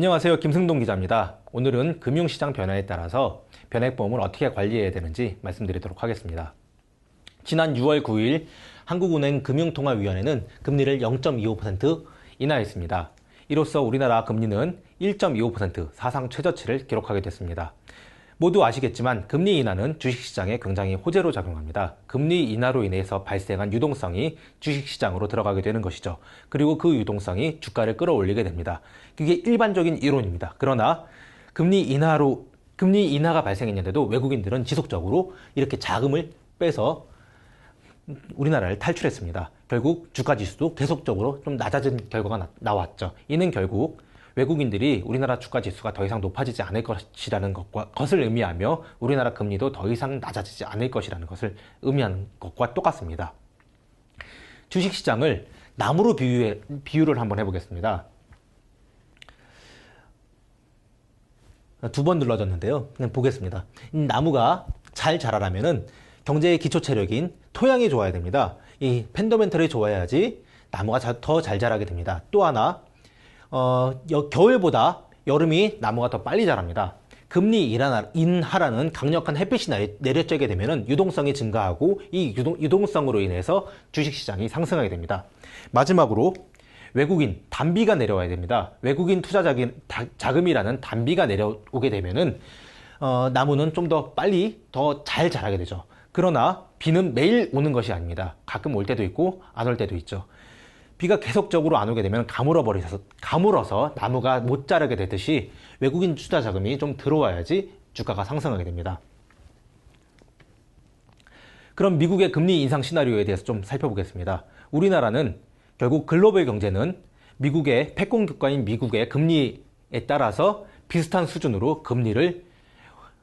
안녕하세요. 김승동 기자입니다. 오늘은 금융시장 변화에 따라서 변액보험을 어떻게 관리해야 되는지 말씀드리도록 하겠습니다. 지난 6월 9일 한국은행 금융통화위원회는 금리를 0.25% 인하했습니다. 이로써 우리나라 금리는 1.25% 사상 최저치를 기록하게 됐습니다. 모두 아시겠지만 금리 인하는 주식시장에 굉장히 호재로 작용합니다. 금리 인하로 인해서 발생한 유동성이 주식시장으로 들어가게 되는 것이죠. 그리고 그 유동성이 주가를 끌어올리게 됩니다. 그게 일반적인 이론입니다. 그러나 금리 인하로 금리 인하가 발생했는데도 외국인들은 지속적으로 이렇게 자금을 빼서 우리나라를 탈출했습니다. 결국 주가 지수도 계속적으로 좀 낮아진 결과가 나, 왔죠 이는 결국 외국인들이 우리나라 주가 지수가 더 이상 높아지지 않을 것이라는 것과 것을 의미하며 우리나라 금리도 더 이상 낮아지지 않을 것이라는 것을 의미하는 것과 똑같습니다. 주식 시장을 나무로 비유해, 비유를 한번 해보겠습니다. 두 번 눌러졌는데요. 보겠습니다. 나무가 잘 자라려면은 경제의 기초 체력인 토양이 좋아야 됩니다. 이 펜더멘털이 좋아야지 나무가 더 잘 자라게 됩니다. 또 하나 어, 겨울보다 여름이 나무가 더 빨리 자랍니다. 금리 인하라는 강력한 햇빛이 내려쬐게 되면 유동성이 증가하고 이 유동, 성으로 인해서 주식시장이 상승하게 됩니다. 마지막으로 외국인 단비가 내려와야 됩니다. 외국인 투자 자금이라는 단비가 내려오게 되면은 어, 나무는 좀 더 빨리 더 잘 자라게 되죠. 그러나 비는 매일 오는 것이 아닙니다. 가끔 올 때도 있고 안 올 때도 있죠. 비가 계속적으로 안 오게 되면 가물어 버리셔서 가물어서 나무가 못 자라게 되듯이 외국인 투자 자금이 좀 들어와야지 주가가 상승하게 됩니다. 그럼 미국의 금리 인상 시나리오에 대해서 좀 살펴보겠습니다. 우리나라는 결국 글로벌 경제는 미국의 패권 국가인 미국의 금리에 따라서 비슷한 수준으로 금리를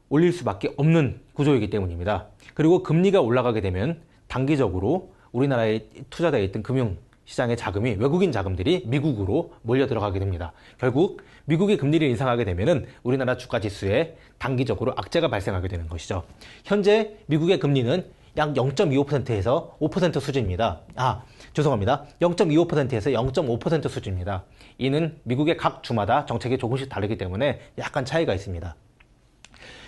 올릴 수밖에 없는 구조이기 때문입니다. 그리고 금리가 올라가게 되면 단기적으로 우리나라에 투자되어 있던 금융 시장의 자금이 외국인 자금들이 미국으로 몰려 들어가게 됩니다. 결국 미국이 금리를 인상하게 되면 우리나라 주가 지수에 단기적으로 악재가 발생하게 되는 것이죠. 현재 미국의 금리는 약 0.25%에서 5% 수준입니다. 아, 죄송합니다. 0.25%에서 0.5% 수준입니다. 이는 미국의 각 주마다 정책이 조금씩 다르기 때문에 약간 차이가 있습니다.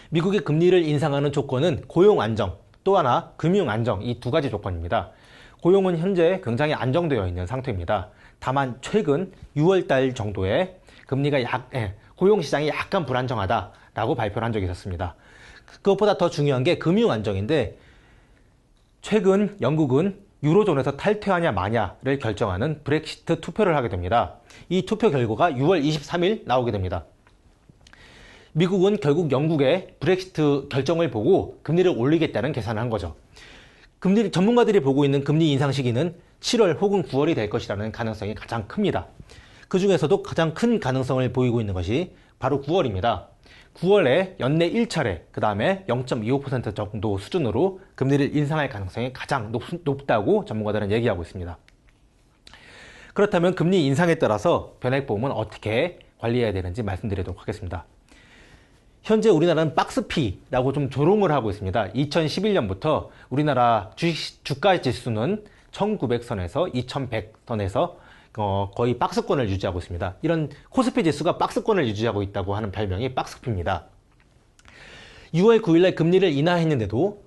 미국의 금리를 인상하는 조건은 고용 안정, 또 하나 금융 안정 이 두 가지 조건입니다. 고용은 현재 굉장히 안정되어 있는 상태입니다. 다만 최근 6월달 정도에 금리가 약, 예, 고용 시장이 약간 불안정하다라고 발표를 한 적이 있었습니다. 그것보다 더 중요한 게 금융 안정인데 최근 영국은 유로존에서 탈퇴하냐 마냐를 결정하는 브렉시트 투표를 하게 됩니다. 이 투표 결과가 6월 23일 나오게 됩니다. 미국은 결국 영국의 브렉시트 결정을 보고 금리를 올리겠다는 계산을 한 거죠. 금리 전문가들이 보고 있는 금리 인상 시기는 7월 혹은 9월이 될 것이라는 가능성이 가장 큽니다. 그 중에서도 가장 큰 가능성을 보이고 있는 것이 바로 9월입니다. 9월에 연내 1차례, 그 다음에 0.25% 정도 수준으로 금리를 인상할 가능성이 가장 높, 다고 전문가들은 얘기하고 있습니다. 그렇다면 금리 인상에 따라서 변액보험은 어떻게 관리해야 되는지 말씀드리도록 하겠습니다. 현재 우리나라는 박스피라고 좀 조롱을 하고 있습니다. 2011년부터 우리나라 주식, 주가 지수는 1900선에서 2100선에서 어, 거의 박스권을 유지하고 있습니다. 이런 코스피 지수가 박스권을 유지하고 있다고 하는 별명이 박스피입니다. 6월 9일날 금리를 인하했는데도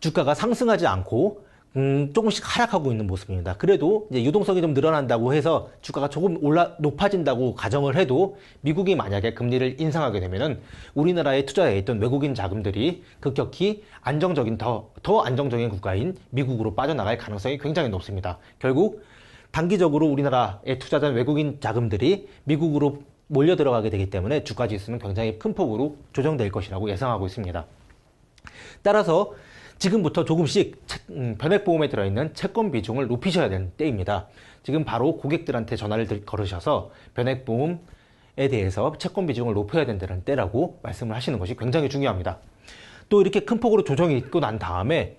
주가가 상승하지 않고 음, 조금씩 하락하고 있는 모습입니다. 그래도 이제 유동성이 좀 늘어난다고 해서 주가가 조금 올라 높아진다고 가정을 해도 미국이 만약에 금리를 인상하게 되면은 우리나라에 투자해 있던 외국인 자금들이 급격히 안정적인 더, 더 안정적인 국가인 미국으로 빠져나갈 가능성이 굉장히 높습니다. 결국 단기적으로 우리나라에 투자된 외국인 자금들이 미국으로 몰려 들어가게 되기 때문에 주가 지수는 굉장히 큰 폭으로 조정될 것이라고 예상하고 있습니다. 따라서 지금부터 조금씩 음, 변액보험에 들어있는 채권 비중을 높이셔야 되는 때입니다. 지금 바로 고객들한테 전화를 걸으셔서 변액보험에 대해서 채권 비중을 높여야 된다는 때라고 말씀을 하시는 것이 굉장히 중요합니다. 또 이렇게 큰 폭으로 조정이 있고 난 다음에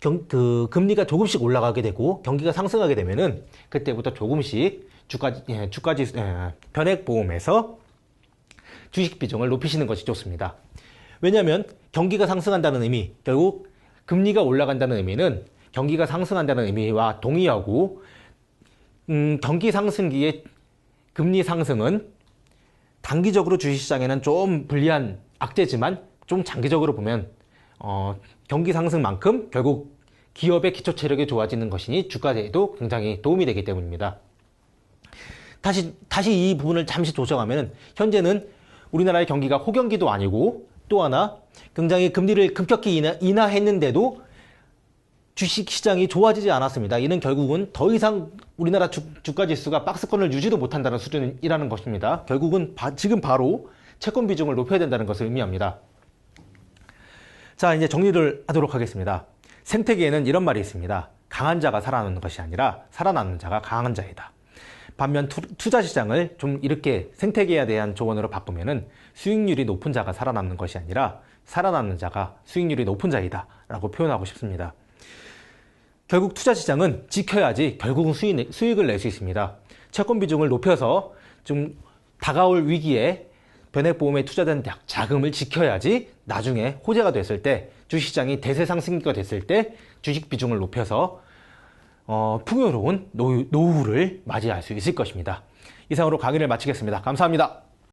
경, 그 금리가 조금씩 올라가게 되고 경기가 상승하게 되면은 그때부터 조금씩 주가 예, 주가 지 예, 변액 보험에서 주식 비중을 높이시는 것이 좋습니다. 왜냐하면 경기가 상승한다는 의미 결국 금리가 올라간다는 의미는 경기가 상승한다는 의미와 동의하고 음, 경기 상승기에 금리 상승은 단기적으로 주식시장에는 좀 불리한 악재지만 좀 장기적으로 보면 어, 경기 상승만큼 결국 기업의 기초 체력이 좋아지는 것이니 주가에도 굉장히 도움이 되기 때문입니다. 다시 다시 이 부분을 잠시 조정하면 현재는 우리나라의 경기가 호경기도 아니고 또 하나 굉장히 금리를 급격히 인하, 인하 했는데도 주식 시장이 좋아지지 않았습니다. 이는 결국은 더 이상 우리나라 주, 가 지수가 박스권을 유지도 못한다는 수준이라는 것입니다. 결국은 바, 지금 바로 채권 비중을 높여야 된다는 것을 의미합니다. 자, 이제 정리를 하도록 하겠습니다. 생태계에는 이런 말이 있습니다. 강한 자가 살아남는 것이 아니라 살아남는 자가 강한 자이다. 반면 투, 자 시장을 좀 이렇게 생태계에 대한 조언으로 바꾸면은 수익률이 높은 자가 살아남는 것이 아니라 살아남는 자가 수익률이 높은 자이다. 라고 표현하고 싶습니다. 결국 투자 시장은 지켜야지 결국은 수익, 수익을 낼 수 있습니다. 채권 비중을 높여서 좀 다가올 위기에 변액보험에 투자된 자금을 지켜야지 나중에 호재가 됐을 때 주식시장이 대세 상승기가 됐을 때 주식 비중을 높여서 어, 풍요로운 노후, 노후를 맞이할 수 있을 것입니다. 이상으로 강의를 마치겠습니다. 감사합니다.